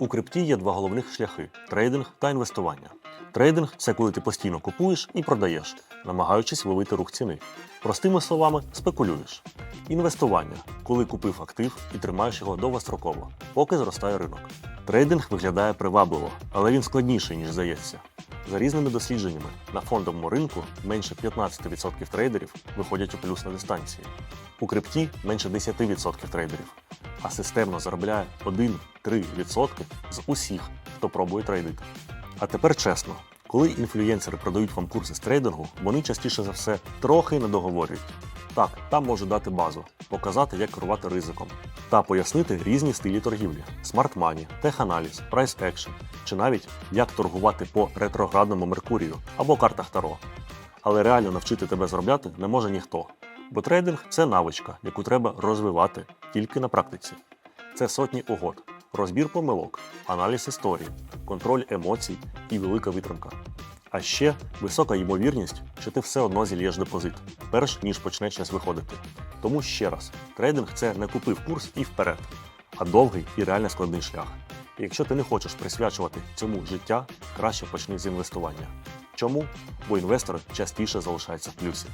У крипті є два головних шляхи трейдинг та інвестування. Трейдинг це коли ти постійно купуєш і продаєш, намагаючись ловити рух ціни. Простими словами, спекулюєш. Інвестування коли купив актив і тримаєш його довгостроково, поки зростає ринок. Трейдинг виглядає привабливо, але він складніший, ніж здається. За різними дослідженнями, на фондовому ринку менше 15% трейдерів виходять у плюс на дистанції. У крипті менше 10% трейдерів, а системно заробляє 1-3% з усіх, хто пробує трейдити. А тепер чесно, коли інфлюєнсери продають вам курси з трейдингу, вони частіше за все трохи не договорюють. Так, там можуть дати базу, показати, як керувати ризиком, та пояснити різні стилі торгівлі: смарт мані, теханаліз, прайс екшн, чи навіть як торгувати по ретроградному Меркурію або картах Таро. Але реально навчити тебе заробляти не може ніхто. Бо трейдинг це навичка, яку треба розвивати тільки на практиці. Це сотні угод, розбір помилок, аналіз історії, контроль емоцій і велика витримка. А ще висока ймовірність, що ти все одно зільєш депозит, перш ніж почне щось виходити. Тому ще раз, трейдинг це не купив курс і вперед, а довгий і реально складний шлях. І якщо ти не хочеш присвячувати цьому життя, краще почни з інвестування. Чому? Бо інвестори частіше залишаються в плюсі.